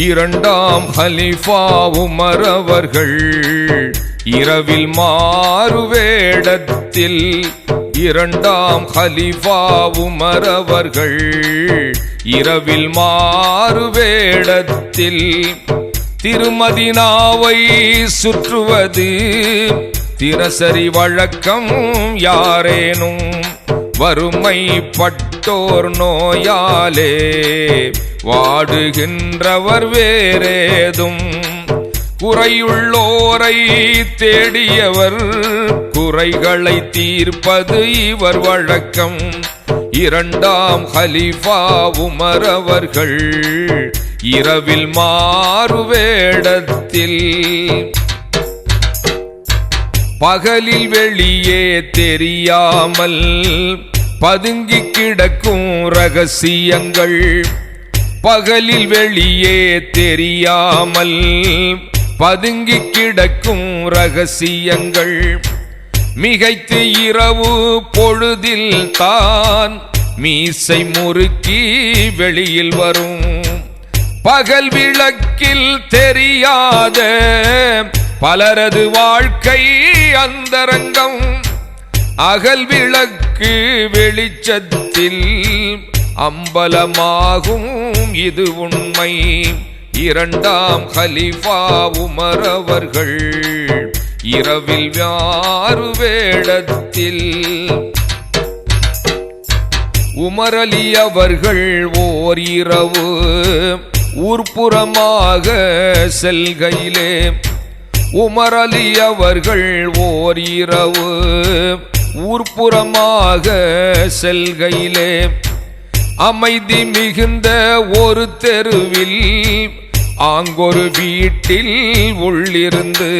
இரண்டாம் ஹலிஃபா உமர் அவர்கள் இரவில் மாறுவேடத்தில் இரண்டாம் ஹலிஃபா உமர் அவர்கள் இரவில் மாறுவேடத்தில் திருமதினாவை சுற்றுவது தினசரி வழக்கம் யாரேனும் வறுமைப்பட்டோர் நோயாலே வாடுகின்றவர் வேறேதும். குறையுள்ளோரை தேடியவர் குறைகளை தீர்ப்பது இவர் வழக்கம். இரண்டாம் ஹலிஃபா உமர் அவர்கள் இரவில் மாறுவேடத்தில் பகலில் வெளியே தெரியாமல் பதுங்கி கிடக்கும் ரகசியங்கள் பகலில் வெளியே தெரியாமல் பதுங்கி கிடக்கும் ரகசியங்கள் மிகைத்து இரவு பொழுதில் தான் மீசை முறுக்கி வெளியில் வரும். பகல் விளக்கில் தெரியாத பலரது வாழ்க்கை அந்தரங்கம் அகல் விளக்கு வெளிச்சத்தில் அம்பலமாகும் இது உண்மை. இரண்டாம் ஹலிஃபா உமர் அவர்கள் இரவில் யாரு வேடத்தில் உமரலி அவர்கள் ஓர் இரவு ஊர்ப்புறமாக செல்கையிலே. உமரலி அவர்கள் ஓர் இரவு ஊர்ப்புறமாக செல்கையிலே. அமைதி மிகுந்த ஒரு தெருவில் ஆங்கொரு வீட்டில் உள்ளிருந்து.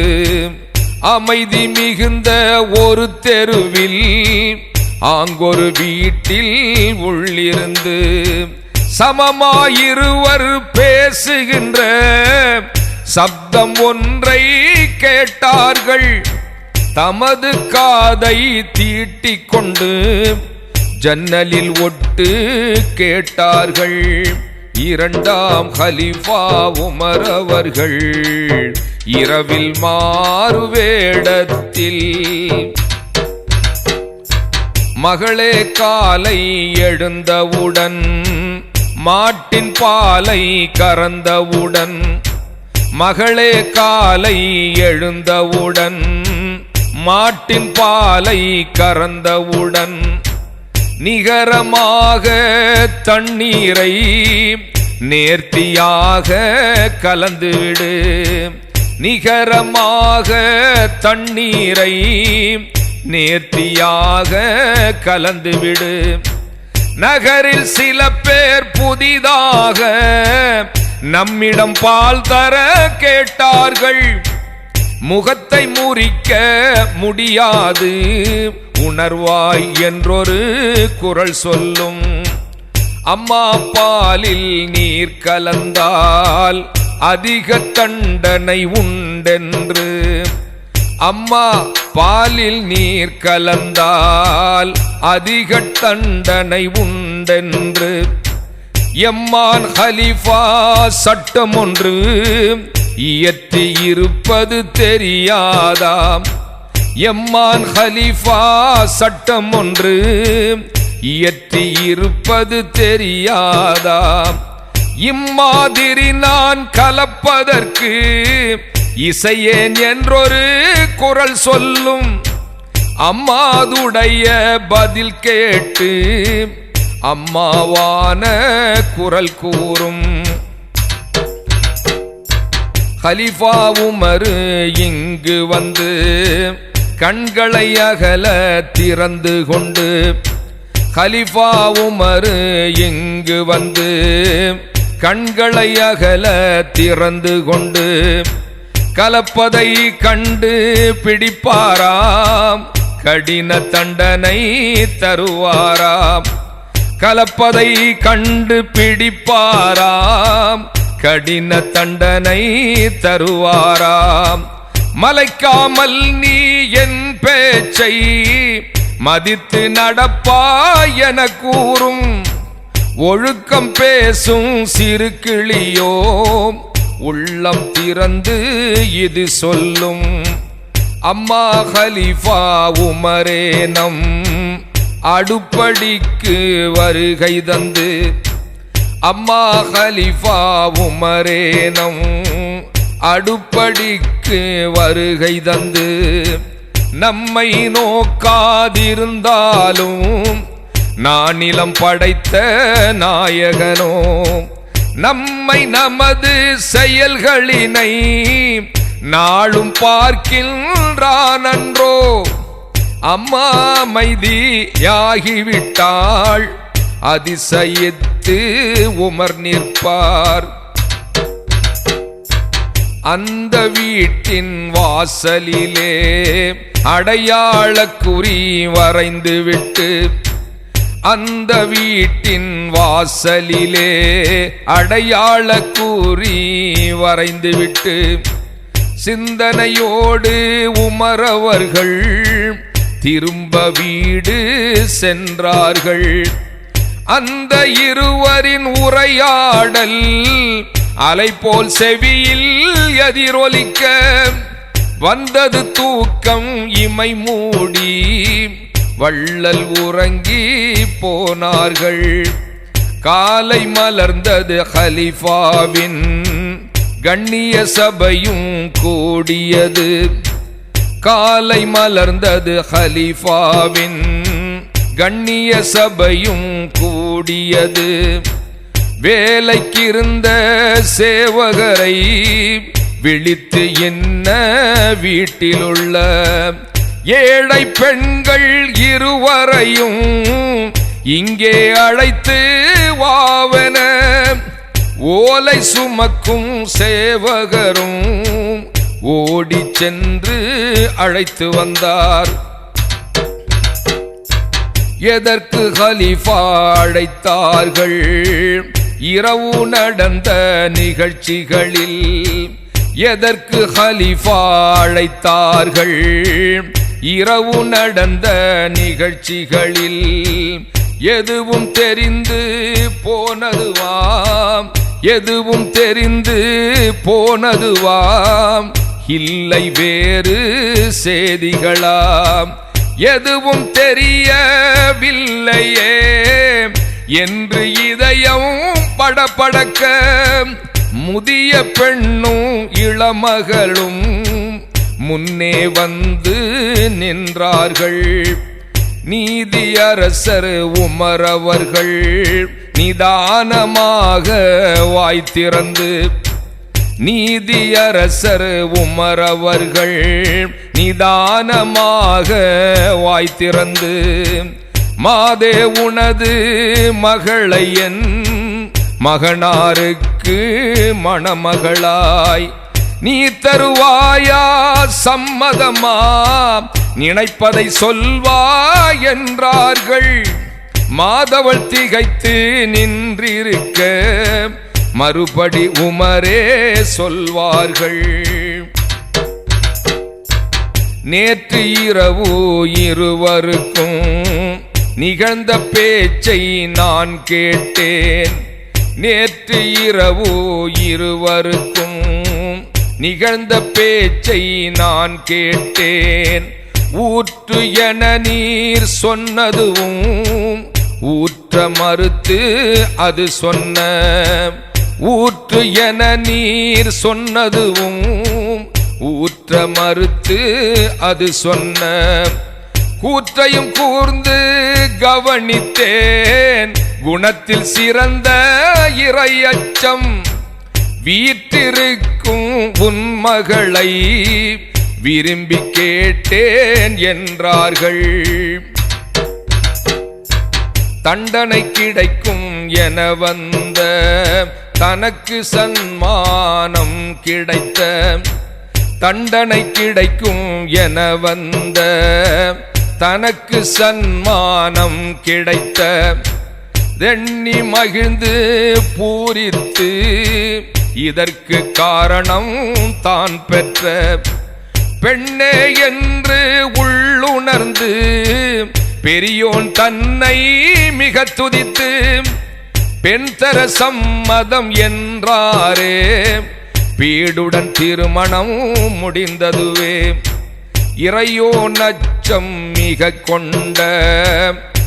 அமைதி மிகுந்த ஒரு தெருவில் ஆங்கொரு வீட்டில் உள்ளிருந்து. சமமாயிருவர் பேசுகின்ற சப்தம் ஒன்றை கேட்டார்கள். தமது காதை தீட்டிக் கொண்டு ஜன்னலில் ஒட்டு கேட்டார்கள். இரண்டாம் ஹலிஃபா உமர் அவர்கள் இரவில் மாறுவேடத்தில் மகளே காலை எழுந்தவுடன் மாட்டின் பாலை கறந்தவுடன் மகளே காலை எழுந்தவுடன் மாட்டின் பாலை கறந்தவுடன் நிகரமாக தண்ணீரை நேர்த்தியாக கலந்துவிடு. நிகரமாக தண்ணீரை நேர்த்தியாக கலந்துவிடு. நகரில் சில பேர் புதிதாக நம்மிடம் பால் தர கேட்டார்கள். முகத்தை முறிக்க முடியாது. உணர்வாய் என்றொரு குரல் சொல்லும். அம்மா பாலில் நீர் கலந்தால் அதிக தண்டனை உண்டென்று. அம்மா பாலில் நீர் கலந்தால் அதிக தண்டனை உண்டென்று. எம்மான் ஹலிஃபா சட்டம் ஒன்று. இயற்றி இருப்பது தெரியாதாம். எம்மான் ஹலிஃபா சட்டம் ஒன்று. இயற்றி இருப்பது தெரியாதாம். இம்மாதிரி நான் கலப்பதற்கு இசையேன் என்றொரு குரல் சொல்லும். அம்மாதுடைய பதில் கேட்டு அம்மாவான குரல் கூறும். ஹலிஃபா உமரு இங்கு வந்து கண்களை அகல திறந்து கொண்டு ஹலிஃபா உமரு இங்கு வந்து கண்களை அகல திறந்து கொண்டு கலப்பதை கண்டு பிடிப்பாராம் கடின தண்டனை தருவாராம் கலப்பதை கண்டு பிடிப்பாராம் கடின தண்டனை தருவாராம். மலைக்காமல் நீ என் பேச்சை மதித்து நடப்பாய் என கூறும். ஒழுக்கம் பேசும் சிறு கிளியோ உள்ளம் திறந்து இது சொல்லும். அம்மா ஹலிஃபா உமரேனம் அடுப்படிக்கு வருகை தந்து அம்மா ஹலிஃபா உமரேனம் அடுப்படிக்கு வருகை தந்து நம்மை நோக்காதிருந்தாலும் நானிலம் படைத்த நாயகனோ நம்மை நமது செயல்களினை நாளும் பார்க்கின்றானன்றோ அம்மா அமைதியாகிவிட்டாள். அதிசயித்து உமர் நிற்பார். அந்த வீட்டின் வாசலிலே அடையாள குறி வரைந்து விட்டு அந்த வீட்டின் வாசலிலே அடையாள குறி வரைந்து விட்டு சிந்தனையோடு உமரவர்கள் திரும்ப வீடு சென்றார்கள். அந்த இருவரின் உரையாடல் அலை போல் செவியில் எதிரொலிக்க வந்தது தூக்கம் இமை மூடி. வள்ளல் உறங்கி போனார்கள். காலை மலர்ந்தது ஹலிஃபாவின் கண்ணிய சபையும் கூடியது. காலை மலர்ந்தது ஹலிஃபாவின் கண்ணிய சபையும் கூடியது. வேலைக்கிருந்த சேவகரை விழித்து என்ன வீட்டிலுள்ள ஏழை பெண்கள் இருவரையும் இங்கே அழைத்து வாவன. ஓலை சுமக்கும் சேவகரும் ஓடிச் சென்று அழைத்து வந்தார். எதற்கு ஹலிஃபா அழைத்தார்கள்? இரவு நடந்த நிகழ்ச்சிகளில் எதற்கு ஹலிஃபா அழைத்தார்கள்? இரவு நடந்த நிகழ்ச்சிகளில் எதுவும் தெரிந்து போனதுவாம்? எதுவும் தெரிந்து போனதுவாம்? இல்லை வேறு செய்திகளாம். எதுவும் தெரியவில்லையே. என்று இதயம் படபடக்க முதிய பெண்ணும் இளமகளும் முன்னே வந்து நின்றார்கள். நீதியரசர் உமரவர்கள் நிதானமாக வாய் திறந்து நீதியரசர் உமரவர்கள் நிதானமாக வாய் திறந்து மாதே உனது மகளை என் மகனாருக்கு மணமகளாய் நீ தருவாயா சம்மதமா? நினைப்பதை சொல்வாய் என்றார்கள். மாதவள் திகைத்து நின்றிருக்க மறுபடி உமரே சொல்வார்கள். நேற்று இரவு இருவருக்கும் நிகழ்ந்த பேச்சை நான் கேட்டேன். நேற்று இரவு இருவருக்கும் நிகழ்ந்த பேச்சை நான் கேட்டேன். ஊற்று என நீர் சொன்னதுவும் ஊற்ற மறுத்து அது சொன்ன ஊற்று என நீர் சொன்னதுவும் ஊற்ற மறுத்து அது சொன்ன கூற்றையும் கூர்ந்து கவனித்தேன். குணத்தில் சிறந்த இறையச்சம் வீற்றிருக்கும் உன் மகளை விரும்பி கேட்டேன் என்றார்கள். தண்டனை கிடைக்கும் என வந்த தனக்கு சன்மானம் கிடைத்த தண்டனை கிடைக்கும் என வந்த தனக்கு சன்மானம் கிடைத்த தெண்ணி மகிழ்ந்து பூரித்து இதற்கு காரணம் தான் பெற்ற பெண்ணே என்று உள்ளுணர்ந்து பெரியோன் தன்னை மிக துதித்து பெண் தர சம்மதம் என்றாரே. பீடுடன் திருமணம் முடிந்ததுவே. இறையோ நச்சம் மிக கொண்ட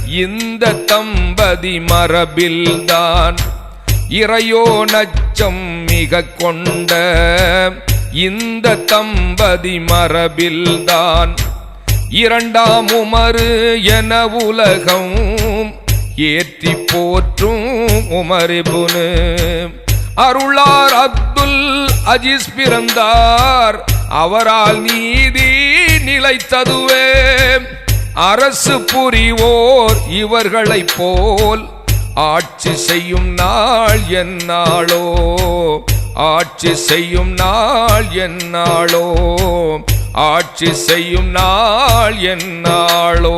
இந்த தம்பதி மரபில்தான். இறையோ நச்சம் மிக கொண்ட இந்த தம்பதி மரபில்தான். இரண்டாம் உமறு என உலகம் ஏற்றி போற்றும் உமரிபுனு அருளார் அப்துல் அஜீஸ் பிறந்தார். அவரால் நீதி நிலைத்ததுவே. அரசு புரிவோர் இவர்களைப் போல். ஆட்சி செய்யும் நாள் என்னாளோ? ஆட்சி செய்யும் நாள் என்னாளோ? ஆட்சி செய்யும் நாள் என்னாளோ?